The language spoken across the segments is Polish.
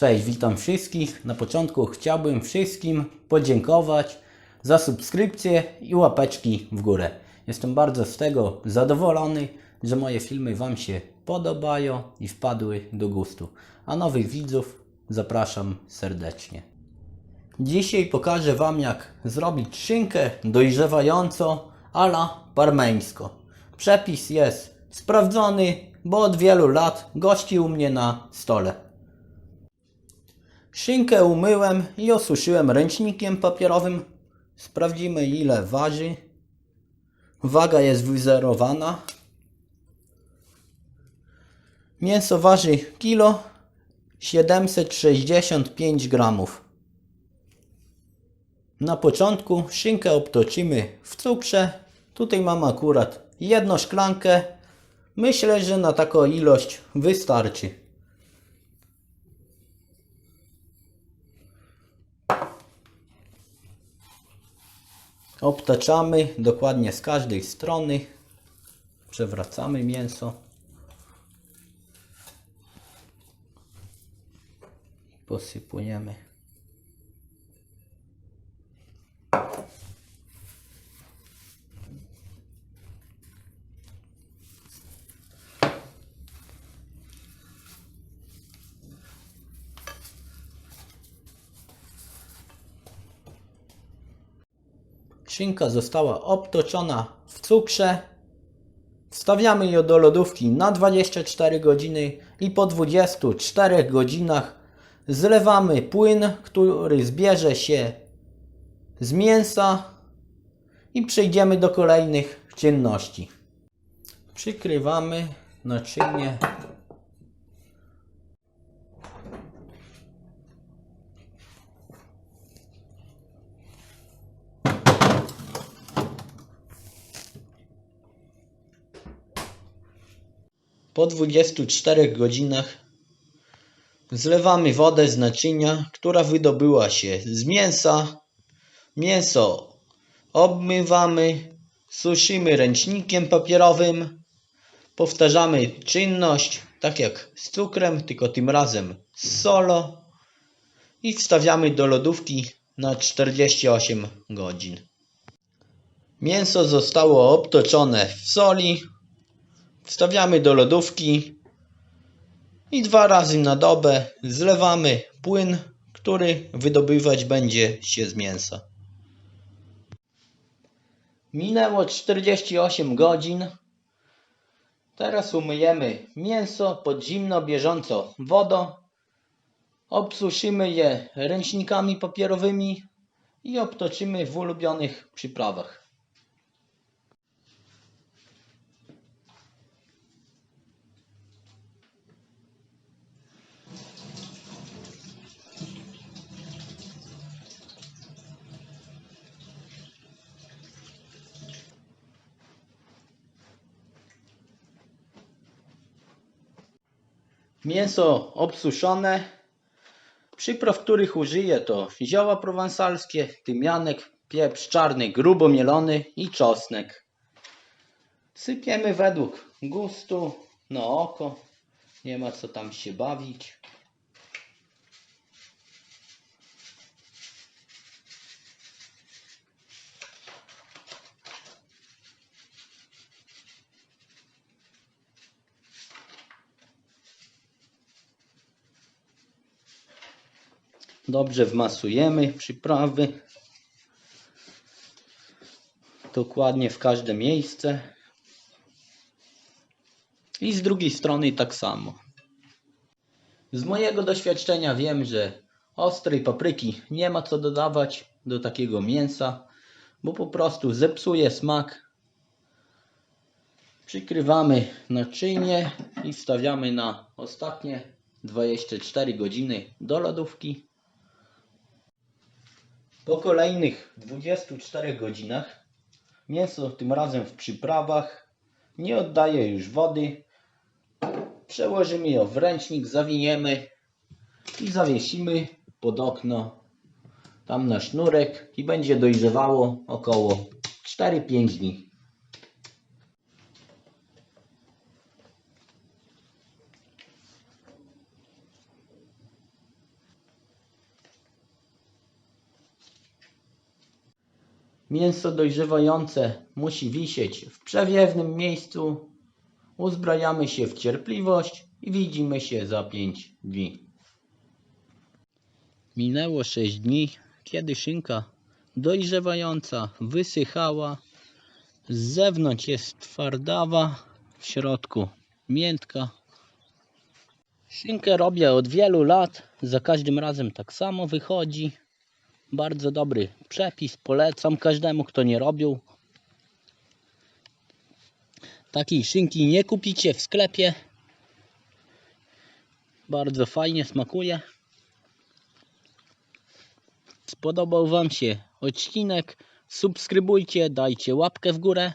Cześć, witam wszystkich. Na początku chciałbym wszystkim podziękować za subskrypcję i łapeczki w górę. Jestem bardzo z tego zadowolony, że moje filmy Wam się podobają i wpadły do gustu. A nowych widzów zapraszam serdecznie. Dzisiaj pokażę Wam jak zrobić szynkę dojrzewającą ala parmeńsko. Przepis jest sprawdzony, bo od wielu lat gości u mnie na stole. Szynkę umyłem i osuszyłem ręcznikiem papierowym. Sprawdzimy ile waży. Waga jest wyzerowana. Mięso waży kilo 765 gramów. Na początku szynkę obtoczymy w cukrze. Tutaj mam akurat jedną szklankę. Myślę, że na taką ilość wystarczy. Obtaczamy dokładnie z każdej strony. Przewracamy mięso. Posypujemy. Szynka została obtoczona w cukrze. Wstawiamy ją do lodówki na 24 godziny i po 24 godzinach zlewamy płyn, który zbierze się z mięsa i przejdziemy do kolejnych czynności. Przykrywamy naczynie Po 24 godzinach zlewamy wodę z naczynia, która wydobyła się z mięsa. Mięso obmywamy, suszymy ręcznikiem papierowym. Powtarzamy czynność tak jak z cukrem, tylko tym razem z solą i wstawiamy do lodówki na 48 godzin. Mięso zostało obtoczone w soli, Wstawiamy do lodówki i dwa razy na dobę zlewamy płyn, który wydobywać będzie się z mięsa. Minęło 48 godzin. Teraz umyjemy mięso pod zimno bieżącą wodą. Obsuszymy je ręcznikami papierowymi i obtoczymy w ulubionych przyprawach. Mięso obsuszone. Przypraw, których użyję to zioła prowansalskie, tymianek, pieprz czarny grubo mielony i czosnek. Sypiemy według gustu, na oko. Nie ma co tam się bawić. Dobrze wmasujemy przyprawy. Dokładnie w każde miejsce. I z drugiej strony tak samo. Z mojego doświadczenia wiem, że ostrej papryki nie ma co dodawać do takiego mięsa, bo po prostu zepsuje smak. Przykrywamy naczynie i wstawiamy na ostatnie 24 godziny do lodówki. Po kolejnych 24 godzinach mięso tym razem w przyprawach nie oddaje już wody. Przełożymy je w ręcznik, zawiniemy i zawiesimy pod okno tam na sznurek i będzie dojrzewało około 4-5 dni. Mięso dojrzewające musi wisieć w przewiewnym miejscu. Uzbrajamy się w cierpliwość i widzimy się za 5 dni. Minęło 6 dni, kiedy szynka dojrzewająca wysychała. Z zewnątrz jest twardawa, w środku miętka. Szynkę robię od wielu lat, za każdym razem tak samo wychodzi. Bardzo dobry przepis, polecam każdemu, kto nie robił. Takiej szynki nie kupicie w sklepie. Bardzo fajnie smakuje. Spodobał Wam się odcinek? Subskrybujcie, dajcie łapkę w górę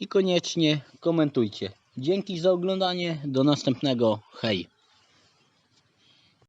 i koniecznie komentujcie. Dzięki za oglądanie. Do następnego. Hej!